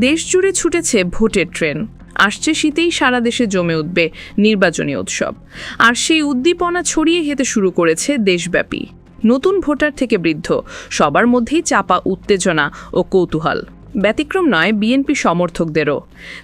দেশ জুড়ে ছুটেছে ভোটের ট্রেন। আসছে শীতেই সারা দেশে জমে উঠবে নির্বাচনী উৎসব। আর সেই উদ্দীপনা ছড়িয়ে হেতে শুরু করেছে দেশব্যাপী। নতুন ভোটার থেকে বৃদ্ধ, সবার মধ্যেই চাপা উত্তেজনা ও কৌতূহল। ব্যতিক্রম নয় বিএনপি সমর্থকদেরও।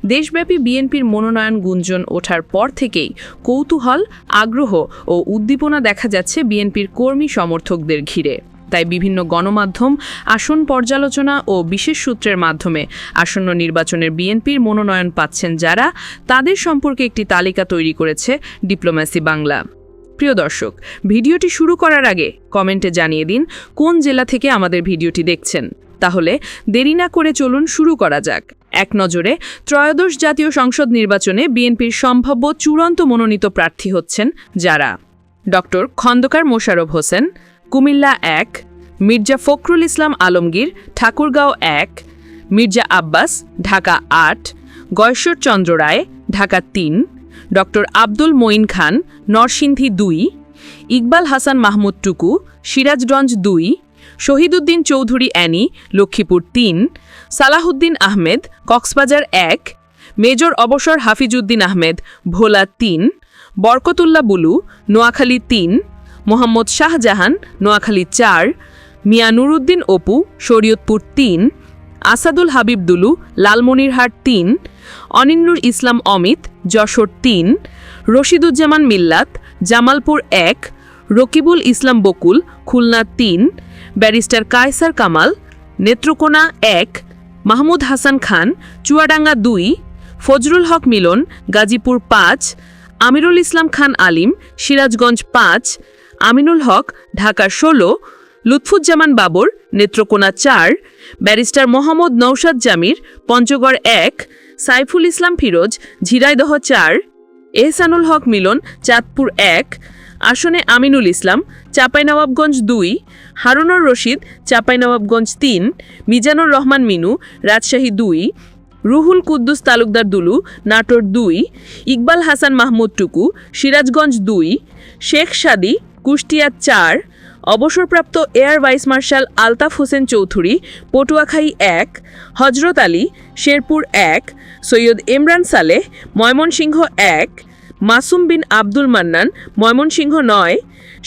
দেশব্যাপী বিএনপির মনোনয়ন গুঞ্জন ওঠার পর থেকেই কৌতূহল, আগ্রহ ও উদ্দীপনা দেখা যাচ্ছে বিএনপির কর্মী সমর্থকদের ঘিরে। তাই বিভিন্ন গণমাধ্যম, আসন পর্যালোচনা ও বিশেষ সূত্রের মাধ্যমে আসন্ন নির্বাচনের বিএনপির মনোনয়ন পাচ্ছেন যারা, তাদের সম্পর্কে একটি তালিকা তৈরি করেছে ডিপ্লোম্যাসি বাংলা। প্রিয় দর্শক, ভিডিওটি শুরু করার আগে কমেন্টে জানিয়ে দিন, কোন জেলা থেকে আমাদের ভিডিওটি দেখছেন? তাহলে দেরি না করে চলুন শুরু করা যাক। এক নজরে, ত্রয়োদশ জাতীয় সংসদ নির্বাচনে বিএনপির সম্ভাব্য চূড়ান্ত মনোনীত প্রার্থী হচ্ছেন যারা? ডক্টর খন্দকার মোশাররফ হোসেন, কুমিল্লা এক মির্জা ফখরুল ইসলাম আলমগীর, ঠাকুরগাঁও এক, মির্জা আব্বাস, ঢাকা আট, গয়েশ্বর চন্দ্র রায়, ঢাকা তিন, ডক্টর আব্দুল মঈন খান, নরসিংদী দুই, ইকবাল হাসান মাহমুদ টুকু, সিরাজগঞ্জ দুই, শহীদুদ্দিন চৌধুরী অ্যানি, লক্ষ্মীপুর তিন সালাহুদ্দিন আহমেদ, কক্সবাজার এক, মেজর অবসর হাফিজউদ্দিন আহমেদ, ভোলা তিন বরকতুল্লা বুলু, নোয়াখালী তিন, মোহাম্মদ শাহজাহান, নোয়াখালী চার মিয়া নুরুদ্দিন অপু, শরীয়তপুর তিন, আসাদুল হাবিব দুলু, লালমনিরহাট তিন, অনিন্নুর ইসলাম অমিত, যশোর তিন, রশিদুজ্জামান মিল্লাত, জামালপুর এক, রকিবুল ইসলাম বকুল, খুলনা তিন, ব্যারিস্টার কায়সার কামাল, নেত্রকোনা এক, মাহমুদ হাসান খান, চুয়াডাঙ্গা দুই, ফজরুল হক মিলন, গাজীপুর পাঁচ, আমিরুল ইসলাম খান আলিম, সিরাজগঞ্জ পাঁচ, আমিনুল হক, ঢাকা ষোলো লুৎফুজ্জামান বাবর, নেত্রকোনা চার, ব্যারিস্টার মোহাম্মদ নৌশাদ জামির, পঞ্চগড় এক, সাইফুল ইসলাম ফিরোজ, ঝিরাইদহ চার, এহসানুল হক মিলন, চাঁদপুর এক, আসনে আমিনুল ইসলাম, চাঁপাইনবাবগঞ্জ দুই, হারুনুর রশিদ, চাঁপাইনবাবগঞ্জ তিন, মিজানুর রহমান মিনু, রাজশাহী দুই, রুহুল কুদ্দুস তালুকদার দুলু, নাটোর দুই, ইকবাল হাসান মাহমুদ টুকু, সিরাজগঞ্জ দুই, শেখ সাদি কুষ্টিয়া চার, অবসরপ্রাপ্ত air vice marshal Altaf Hossain Chowdhury Patuakhali এক, হজরত আলী শেরপুর এক, সৈয়দ ইমরান সালেহ ময়মনসিংহ এক, মাসুম বিন আব্দুল মান্নান ময়মনসিংহ নয়,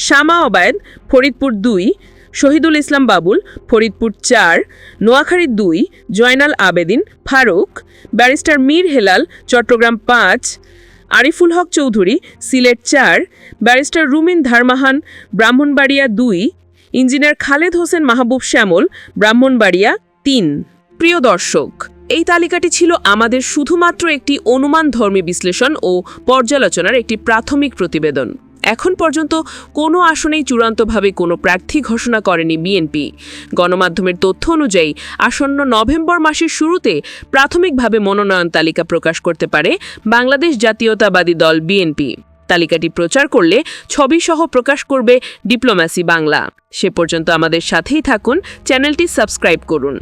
শামা অবায়দ ফরিদপুর দুই, শহীদুল ইসলাম বাবুল ফরিদপুর চার, নোয়াখালী দুই, জয়নাল আবেদিন ফারুক, ব্যারিস্টার মীর হেলাল চট্টগ্রাম পাঁচ আরিফুল হক চৌধুরী, সিলেট চার, ব্যারিস্টার রুমিন ধারমাহান, ব্রাহ্মণবাড়িয়া দুই, ইঞ্জিনিয়ার খালেদ হোসেন মাহবুব শ্যামল, ব্রাহ্মণবাড়িয়া তিন। প্রিয় দর্শক, এই তালিকাটি ছিল আমাদের শুধুমাত্র একটি অনুমান ধর্মী বিশ্লেষণ ও পর্যালোচনার একটি প্রাথমিক প্রতিবেদন। এখন পর্যন্ত কোনো আসনেই চূড়ান্তভাবে কোনো প্রার্থী ঘোষণা করেনি বিএনপি। গণমাধ্যমের তথ্য অনুযায়ী, আসন্ন নভেম্বর মাসের শুরুতে প্রাথমিকভাবে মনোনয়ন তালিকা প্রকাশ করতে পারে বাংলাদেশ জাতীয়তাবাদী দল বিএনপি। তালিকাটি প্রচার করলে ছবিসহ প্রকাশ করবে ডিপ্লোম্যাসি বাংলা। সে পর্যন্ত আমাদের সাথেই থাকুন, চ্যানেলটি সাবস্ক্রাইব করুন।